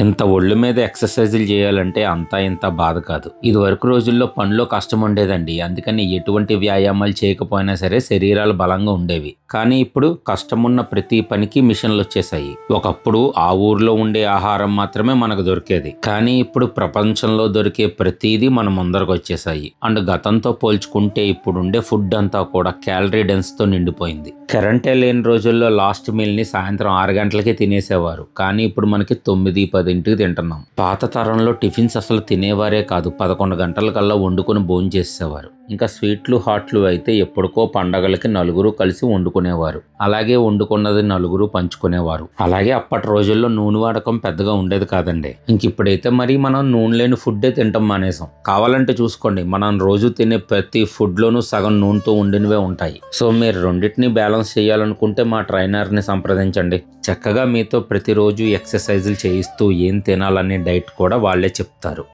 ఇంత ఒళ్ళు మీద ఎక్సర్సైజులు చేయాలంటే అంతా ఇంత బాధ కాదు. ఇది వరకు రోజుల్లో పనిలో కష్టం ఉండేదండి. అందుకని ఎటువంటి వ్యాయామాలు చేయకపోయినా సరే శరీరాలు బలంగా ఉండేవి. కానీ ఇప్పుడు కష్టం ఉన్న ప్రతి పనికి మిషన్లు వచ్చేసాయి. ఒకప్పుడు ఆ ఊర్లో ఉండే ఆహారం మాత్రమే మనకు దొరికేది. కానీ ఇప్పుడు ప్రపంచంలో దొరికే ప్రతిదీ మన ముందరకు వచ్చేసాయి. అండ్ గతంతో పోల్చుకుంటే ఇప్పుడు ఉండే ఫుడ్ అంతా కూడా క్యాలరీ డెన్స్తో నిండిపోయింది. కరెంటే లేని రోజుల్లో లాస్ట్ మీల్ని సాయంత్రం ఆరు గంటలకే తినేసేవారు. కానీ ఇప్పుడు మనకి తొమ్మిది పది పదింటికి తింటున్నాం. పాత తరంలో టిఫిన్స్ అసలు తినేవారే కాదు. పదకొండు గంటల కల్లా వండుకొని భోజనం చేసేవారు ఇంకా స్వీట్లు హాట్లు అయితే ఎప్పటికో పండగలకి నలుగురు కలిసి వండుకునేవారు. అలాగే వండుకున్నది నలుగురు పంచుకునేవారు. అలాగే అప్పటి రోజుల్లో నూనె వాడకం పెద్దగా ఉండేది కాదండి. ఇంక ఇప్పుడైతే మరి మనం నూనె లేని ఫుడ్డే తింటాం మానేసాం. కావాలంటే చూసుకోండి మనం రోజు తినే ప్రతి ఫుడ్లోనూ సగం నూనెతో ఉండినవే ఉంటాయి. సో మీరు రెండింటిని బ్యాలెన్స్ చేయాలనుకుంటే మా ట్రైనర్ని సంప్రదించండి. చక్కగా మీతో ప్రతిరోజు ఎక్సర్సైజులు చేయిస్తూ ఏం తినాలనే డైట్ కూడా వాళ్ళే చెప్తారు.